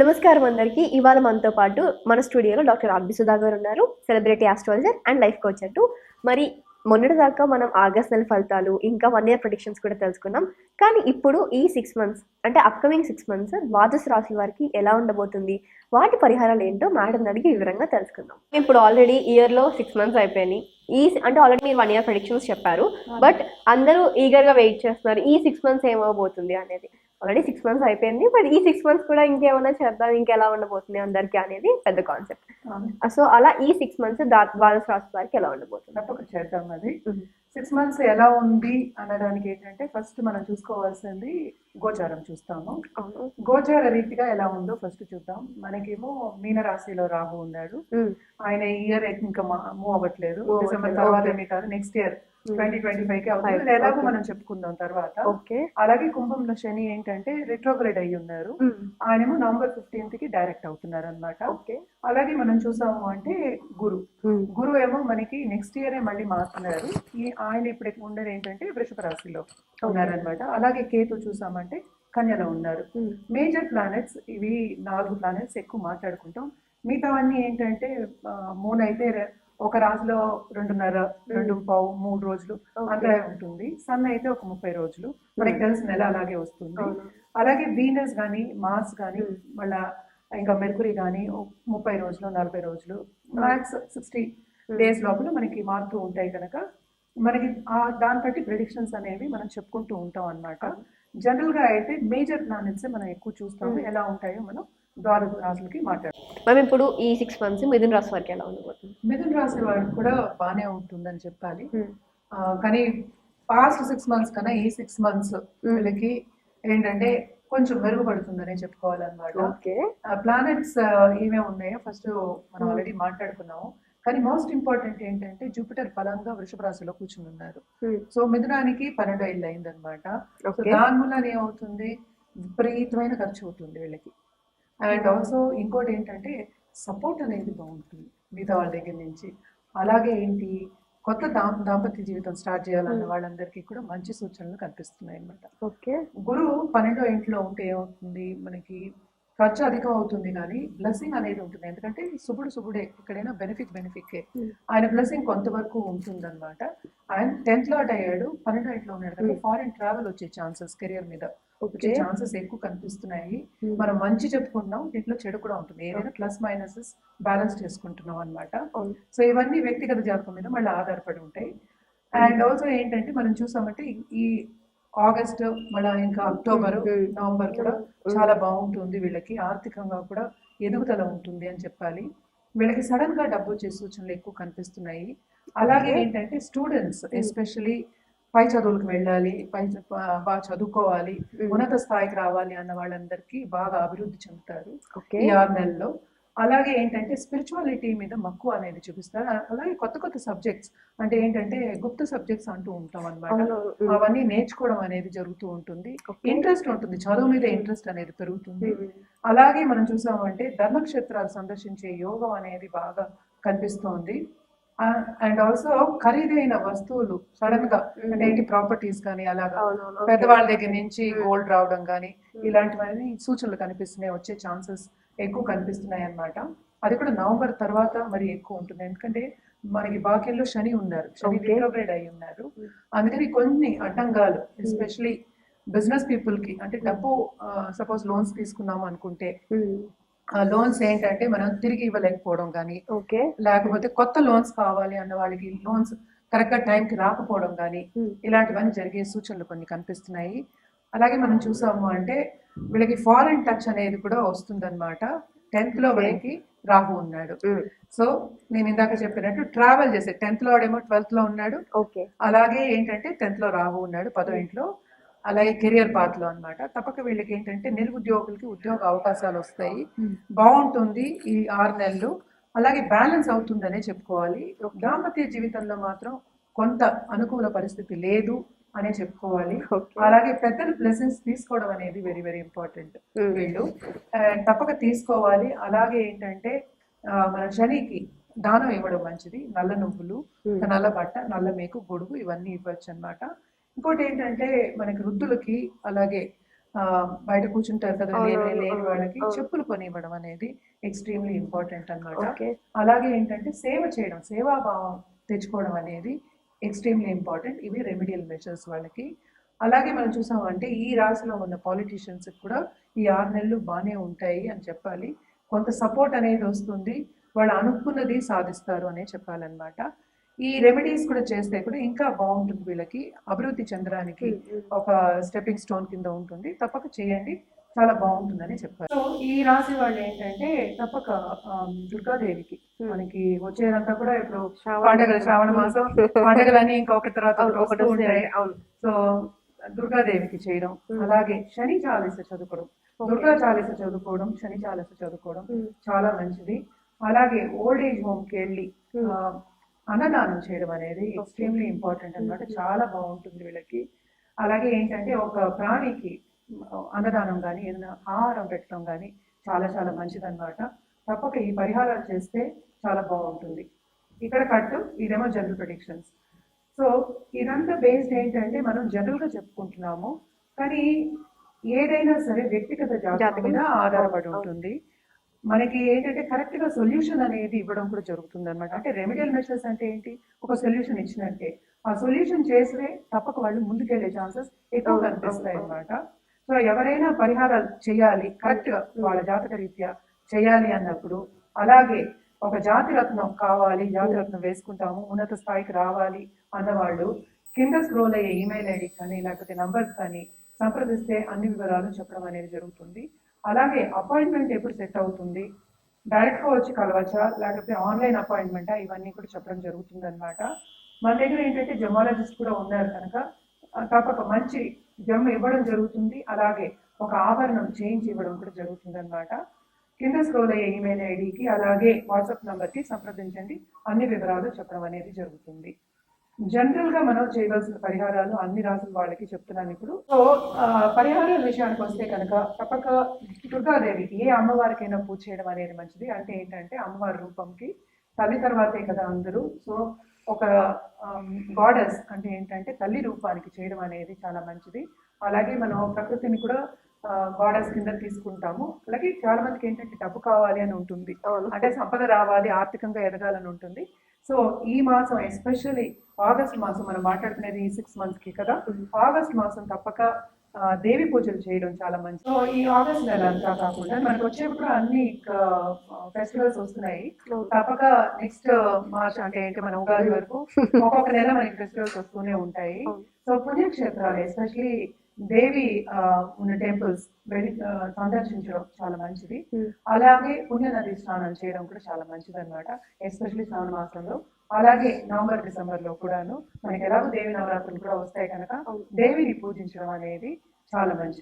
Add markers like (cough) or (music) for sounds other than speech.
నమస్కారం అందరికీ. ఇవాళ మనతో పాటు మన స్టూడియోలో డాక్టర్ అబ్బి సుధా గారు ఉన్నారు celebrity astrologer and life coach అంటూ. మరి మొన్నటి దాకా మనం ఆగస్ట్ నెల ఫలితాలు ఇంకా వన్ ఇయర్ ప్రొడిక్షన్స్ కూడా తెలుసుకున్నాం. కానీ ఇప్పుడు ఈ సిక్స్ మంత్స్ అంటే అప్కమింగ్ సిక్స్ మంత్స్ ద్వాదశ రాశుల వారికి ఎలా ఉండబోతుంది? వాటి పరిహారాలు ఏంటో మేడం అడిగి వివరంగా తెలుసుకుందాం. ఇప్పుడు ఆల్రెడీ ఇయర్లో సిక్స్ మంత్స్ అయిపోయినాయి. ఈ అంటే ఆల్రెడీ మీరు వన్ ఇయర్ ప్రొడిక్షన్స్ చెప్పారు. బట్ అందరూ ఈగర్గా వెయిట్ చేస్తున్నారు. ఈ సిక్స్ మంత్స్ ఏమవబోతుంది అనేది. ఆల్రెడీ సిక్స్ మంత్స్ అయిపోయింది బట్ ఈ సిక్స్ మంత్స్ కూడా ఇంకేమైనా చేద్దాం ఇంకెలా ఉండబోతుంది అందరికీ అనేది పెద్ద కాన్సెప్ట్ సో అలా ఈ సిక్స్ మంత్స్ ద్వాదశ రాశి వారికి ఎలా ఉండబోతుంది? తప్పక చేద్దాం అది. సిక్స్ మంత్స్ ఎలా ఉంది అనడానికి ఏంటంటే ఫస్ట్ మనం చూసుకోవాల్సింది గోచారం చూస్తాము. గోచార రీతిగా ఎలా ఉందో ఫస్ట్ చూద్దాం. మనకేమో మీన రాశిలో రాహు ఉన్నాడు. ఆయన ఇయర్ ఇంకా మూవ్ అవ్వట్లేదు. డిసెంబర్ తర్వాత కాదు నెక్స్ట్ ఇయర్. ట్వంటీ ట్వంటీ ఫైవ్కి అవుతుంది. ఎలాగో. మనం చెప్పుకుందాం తర్వాత. ఓకే అలాగే కుంభంలో శని ఏంటంటే రిట్రోగ్రేడ్ అయ్యి ఉన్నారు. ఆయనేమో నవంబర్ ఫిఫ్టీన్త్కి డైరెక్ట్ అవుతున్నారు అనమాట ఓకే అలాగే మనం చూసాము అంటే గురు. ఉమ్. గురువు ఏమో మనకి నెక్స్ట్ ఇయరే మళ్ళీ మారుతున్నారు. ఈ ఆయన ఇప్పుడు ఉండేది ఏంటంటే వృషభ రాశిలో ఉన్నారనమాట అలాగే కేతు చూసామంటే కన్యలో ఉన్నారు. మేజర్ ప్లానెట్స్ ఇవి నాలుగు ప్లానెట్స్ ఎక్కువ మాట్లాడుకుంటాం. మిగతావన్నీ ఏంటంటే మూడు అయితే ఒక రాశిలో రెండున్నర రెండు పావు మూడు రోజులు అంతా ఉంటుంది. సన్ అయితే ఒక ముప్పై రోజులు. మనకి తెలిసిన నెల అలాగే వస్తుంది. అలాగే వీనస్ కానీ మార్స్ కానీ. మళ్ళా ఇంకా మెర్కురీ కానీ ముప్పై రోజులు నలభై రోజులు మ్యాక్స్ సిక్స్టీ డేస్ లోపల మనకి మారుతూ ఉంటాయి కనుక మనకి ఆ దాన్ని బట్టి ప్రిడిక్షన్స్ అనేవి మనం చెప్పుకుంటూ ఉంటాం అన్నమాట. జనరల్గా అయితే మేజర్ ప్లానెట్స్ మనం ఎక్కువ చూస్తాము. ఎలా ఉంటాయో మనం ద్వాదశ రాశులకి మాట్లాడతాం మ్యామ్ ఇప్పుడు ఈ సిక్స్ మంత్స్ మిథున రాశి వారికి ఎలా ఉండబోతుంది? మిథున రాశి వాడికి కూడా బాగానే ఉంటుందని చెప్పాలి. కానీ పాస్ట్ సిక్స్ మంత్స్ కన్నా ఈ సిక్స్ మంత్స్ వీళ్ళకి ఏంటంటే కొంచెం మెరుగుపడుతుందనే చెప్పుకోవాలన్నమాట. ప్లానెట్స్ ఏమేమి ఉన్నాయో ఫస్ట్ మనం ఆల్రెడీ మాట్లాడుకున్నాము. కానీ మోస్ట్ ఇంపార్టెంట్ ఏంటంటే జూపిటర్ బలంగా వృషభ రాశిలో కూర్చుని ఉన్నారు. సో మిథునానికి పన్నెండు ఇల్లు అయిందనమాట సో దాని వల్ల ఏమవుతుంది? విపరీతమైన ఖర్చు అవుతుంది వీళ్ళకి. అండ్ ఆల్సో ఇంకోటి ఏంటంటే సపోర్ట్ అనేది బాగుంటుంది మిగతా వాళ్ళ దగ్గర నుంచి. అలాగే ఏంటి కొత్త దాం దాంపత్య జీవితం స్టార్ట్ చేయాలన్న వాళ్ళందరికీ కూడా మంచి సూచనలు కనిపిస్తున్నాయి అన్నమాట. ఓకే. గురువు పన్నెండో ఇంట్లో ఉంటే ఏమవుతుంది? మనకి ఖర్చు అధికం అవుతుంది కానీ బ్లెస్సింగ్ అనేది ఉంటుంది. ఎందుకంటే శుభుడు శుభుడే ఎక్కడైనా బెనిఫిట్ బెనిఫిట్. ఆయన బ్లెస్సింగ్ కొంతవరకు ఉంటుంది అనమాట ఆయన టెన్త్ లాట్ అయ్యాడు పన్నెండో ఇంట్లో ఉన్నాడు. కదా. ఫారిన్ ట్రావెల్ వచ్చే ఛాన్సెస్ కెరియర్ మీద. వచ్చే ఛాన్సెస్ ఎక్కువ కనిపిస్తున్నాయి. Hmm. మనం మంచి చెప్పుకుంటున్నాం దీంట్లో చెడు కూడా ఉంటుంది. ఏదైనా ప్లస్ మైనసెస్ బ్యాలెన్స్ చేసుకుంటున్నాం అనమాట. సో ఇవన్నీ వ్యక్తిగత జాతకం మీద మళ్ళీ ఆధారపడి ఉంటాయి. అండ్ ఆల్సో ఏంటంటే మనం చూసామంటే ఈ ఆగస్ట్ మళ్ళీ ఇంకా అక్టోబర్ Hmm. నవంబర్ కూడా చాలా బాగుంటుంది. వీళ్ళకి ఆర్థికంగా కూడా ఎదుగుదల ఉంటుంది అని చెప్పాలి. వీళ్ళకి సడన్గా డబ్బు వచ్చే సూచనలు ఎక్కువ కనిపిస్తున్నాయి. అలాగే. ఏంటంటే స్టూడెంట్స్ ఎస్పెషల్లీ పై చదువులకు వెళ్ళాలి పై బాగా చదువుకోవాలి. ఉన్నత స్థాయికి రావాలి అన్న వాళ్ళందరికీ బాగా అభివృద్ధి చెందుతారు ఈ ఆరు నెలల్లో. అలాగే ఏంటంటే స్పిరిచువాలిటీ మీద మక్కువ అనేది చూపిస్తారు. అలాగే కొత్త కొత్త సబ్జెక్ట్స్ అంటే ఏంటంటే గుప్త సబ్జెక్ట్స్ అంటూ ఉంటాం అనమాట. అవన్నీ నేర్చుకోవడం అనేది జరుగుతూ ఉంటుంది. ఇంట్రెస్ట్ ఉంటుంది. చదువు మీద ఇంట్రెస్ట్ అనేది పెరుగుతుంది. అలాగే మనం చూసామంటే ధర్మక్షేత్రాలు సందర్శించే యోగం అనేది బాగా కనిపిస్తోంది. అండ్ ఆల్సో ఖరీదైన వస్తువులు సడన్గా అంటే ఏంటి ప్రాపర్టీస్ కానీ అలాగా. పెద్దవాళ్ళ దగ్గర నుంచి. గోల్డ్ రావడం కానీ ఇలాంటివన్నీ సూచనలు కనిపిస్తున్నాయి వచ్చే ఛాన్సెస్ ఎక్కువ కనిపిస్తున్నాయి అన్నమాట. అది కూడా నవంబర్ తర్వాత మరి ఎక్కువ ఉంటుంది. ఎందుకంటే మనకి బాక్యంలో శని ఉన్నారు శని. రిట్రోగ్రేడ్ అయి ఉన్నారు. అందుకని కొన్ని అడ్డంగాలు ఎస్పెషలీ బిజినెస్ పీపుల్కి అంటే డబ్బు సపోజ్ లోన్స్ తీసుకున్నాం అనుకుంటే లోన్స్ ఏంటంటే మనం తిరిగి ఇవ్వలేకపోవడం కానీ ఓకే. లేకపోతే కొత్త లోన్స్ కావాలి అన్న వాళ్ళకి లోన్స్ కరెక్ట్గా టైంకి రాకపోవడం కానీ. ఇలాంటివన్నీ జరిగే సూచనలు కొన్ని కనిపిస్తున్నాయి. అలాగే మనం చూసాము అంటే వీళ్ళకి ఫారెన్ టచ్ అనేది కూడా వస్తుందన్నమాట. టెన్త్లో వీళ్ళకి రాహు ఉన్నాడు. సో నేను ఇందాక చెప్పినట్టు ట్రావెల్ చేసే టెన్త్లో వాడేమో ట్వెల్త్లో ఉన్నాడు. ఓకే. అలాగే ఏంటంటే టెన్త్లో రాహు ఉన్నాడు పదో ఇంట్లో. అలాగే కెరియర్ పాత్లో అన్నమాట. తప్పక వీళ్ళకి ఏంటంటే నిరుద్యోగులకి ఉద్యోగ అవకాశాలు వస్తాయి. బాగుంటుంది ఈ ఆరు నెలలు. అలాగే బ్యాలెన్స్ అవుతుందనే చెప్పుకోవాలి. దాంపత్య జీవితంలో మాత్రం కొంత అనుకూల పరిస్థితి లేదు అనే చెప్పుకోవాలి. అలాగే పెద్దల బ్లెస్సింగ్స్ తీసుకోవడం అనేది వెరీ వెరీ ఇంపార్టెంట్ ఉమ్. వీళ్ళు. తప్పక తీసుకోవాలి. అలాగే ఏంటంటే మన శనికి దానం ఇవ్వడం మంచిది. నల్ల నువ్వులు Hmm. నల్ల బట్ట నల్ల మేకు గొడుగు ఇవన్నీ ఇవ్వచ్చు అన్నమాట ఇంకోటి ఏంటంటే మనకి వృద్ధులకి అలాగే బయట కూర్చుంటారు కదా లేని వాళ్ళకి. చెప్పులు కొనివ్వడం అనేది ఎక్స్ట్రీమ్లీ ఇంపార్టెంట్ అన్నమాట. ఓకే. అలాగే ఏంటంటే సేవ చేయడం సేవాభావం తెచ్చుకోవడం అనేది ఎక్స్ట్రీమ్లీ ఇంపార్టెంట్ ఇవి రెమిడియల్ మెషర్స్ వాళ్ళకి. అలాగే మనం చూసామంటే ఈ రాశిలో ఉన్న పాలిటీషియన్స్ కూడా ఈ ఆరు నెలలు బాగానే ఉంటాయి అని చెప్పాలి. కొంత సపోర్ట్ అనేది వస్తుంది. వాళ్ళు అనుకున్నది సాధిస్తారు అనే చెప్పాలన్నమాట. ఈ రెమెడీస్ కూడా చేస్తే కూడా ఇంకా బాగుంటుంది వీళ్ళకి. అభివృద్ధి చెందడానికి ఒక స్టెప్పింగ్ స్టోన్ కింద ఉంటుంది. తప్పక చేయండి. చాలా బాగుంటుందని చెప్పారు. సో ఈ రాశి వాళ్ళు ఏంటంటే తప్పక దుర్గాదేవికి మనకి వచ్చేదంతా కూడా ఇప్పుడు పండగలు శ్రావణ మాసం. (laughs) పండగలన్నీ ఇంకొక తర్వాత ఒకటి. ఉంటాయి. అవును. సో దుర్గాదేవికి చేయడం. అలాగే శని చాలీస చదువుకోవడం. దుర్గా చాలీస చదువుకోవడం శని చాలీస చదువుకోవడం. చాలా మంచిది. అలాగే ఓల్డ్ ఏజ్ హోమ్కి వెళ్ళి అన్నదానం చేయడం అనేది ఎక్స్ట్రీమ్లీ ఇంపార్టెంట్ అన్నమాట. Hmm. చాలా బాగుంటుంది వీళ్ళకి. అలాగే ఏంటంటే ఒక ప్రాణికి అన్నదానం కానీ ఏదైనా ఆహారం పెట్టడం కానీ చాలా చాలా మంచిది అనమాట తప్పక ఈ పరిహారాలు చేస్తే చాలా బాగుంటుంది. ఇక్కడ కట్టు ఇదేమో జనరల్ ప్రొడిక్షన్స్ సో ఇదంతా బేస్డ్ ఏంటంటే మనం జనరల్గా చెప్పుకుంటున్నాము. కానీ ఏదైనా సరే వ్యక్తిగత జాతకం. మీద ఆధారపడి. ఉంటుంది. మనకి ఏంటంటే కరెక్ట్గా సొల్యూషన్ అనేది ఇవ్వడం కూడా జరుగుతుంది అనమాట అంటే రెమెడియల్ మెషర్స్ అంటే ఏంటి? ఒక సొల్యూషన్ ఇచ్చినట్టే. ఆ సొల్యూషన్ చేస్తే తప్పక వాళ్ళు ముందుకెళ్ళే ఛాన్సెస్ ఎక్కువ కనిపిస్తాయి. అనమాట సో ఎవరైనా పరిహారాలు చేయాలి కరెక్ట్గా వాళ్ళ జాతక రీత్యా చేయాలి అన్నప్పుడు అలాగే ఒక జాతి రత్నం కావాలి జాతి రత్నం వేసుకుంటాము ఉన్నత స్థాయికి రావాలి అన్నవాళ్ళు కింద స్క్రోల్ అయ్యే ఈమెయిల్ ఐడి కానీ లేకపోతే నంబర్స్ కానీ సంప్రదిస్తే అన్ని వివరాలు చెప్పడం అనేది జరుగుతుంది. అలాగే అపాయింట్మెంట్ ఎప్పుడు సెట్ అవుతుంది. డైరెక్ట్గా వచ్చి కలవచ్చా? లేకపోతే ఆన్లైన్ అపాయింట్మెంటా ఇవన్నీ కూడా చెప్పడం జరుగుతుంది అనమాట మన దగ్గర ఏంటంటే జమాలజిస్ట్ కూడా ఉన్నారు కనుక తప్పక మంచి జమ్ ఇవ్వడం జరుగుతుంది. అలాగే ఒక ఆభరణం చేయించి ఇవ్వడం కూడా జరుగుతుంది అనమాట కింద స్క్రోల్ అయ్యే ఈమెయిల్ ఐడికి అలాగే వాట్సాప్ నంబర్కి సంప్రదించండి. అన్ని వివరాలు చెప్పడం అనేది జరుగుతుంది. జనరల్గా మనం చేయవలసిన పరిహారాలు అన్ని రాసుల వాళ్ళకి చెప్తున్నాను ఇప్పుడు. సో పరిహారాల విషయానికి వస్తే కనుక తప్పక దుర్గాదేవికి ఏ అమ్మవారికైనా పూజ చేయడం అనేది మంచిది. అంటే ఏంటంటే అమ్మవారి రూపంకి తల్లి తర్వాతే కదా అందరూ. సో ఒక గాడెస్ అంటే ఏంటంటే తల్లి రూపానికి చేయడం అనేది చాలా మంచిది. అలాగే మనం ప్రకృతిని కూడా గాడెస్ కింద తీసుకుంటాము. అలాగే చాలా మందికి ఏంటంటే డబ్బు కావాలి అని ఉంటుంది. అంటే సంపద రావాలి ఆర్థికంగా ఎదగాలని ఉంటుంది. సో ఈ మాసం ఎస్పెషల్లీ ఆగస్ట్ మాసం మనం మాట్లాడుకునేది ఈ సిక్స్ మంత్స్కి కదా? ఆగస్ట్ మాసం తప్పక దేవి పూజలు చేయడం చాలా మంచిది. సో ఈ ఆగస్ట్ నెల అంతా కాకుండా మనకు వచ్చేప్పుడు అన్ని ఫెస్టివల్స్ వస్తున్నాయి. తప్పక నెక్స్ట్ మార్చ్ అంటే ఏంటి మన ఉగాది వరకు ఒక్కొక్క నెల మనకి ఫెస్టివల్స్ వస్తూనే ఉంటాయి. సో పుణ్యక్షేత్రాలు ఎస్పెషలీ దేవి ఉన్న టెంపుల్స్ వెళ్ళి సందర్శించడం చాలా మంచిది. అలాగే పుణ్య నది స్నానం చేయడం కూడా చాలా మంచిది అనమాట ఎస్పెషలీ శ్రావణ మాసంలో అలాగే నవంబర్ డిసెంబర్లో కూడాను మనకి ఎలాగో దేవి నవరాత్రులు కూడా వస్తాయి కనుక. దేవిని పూజించడం అనేది చాలా మంచిది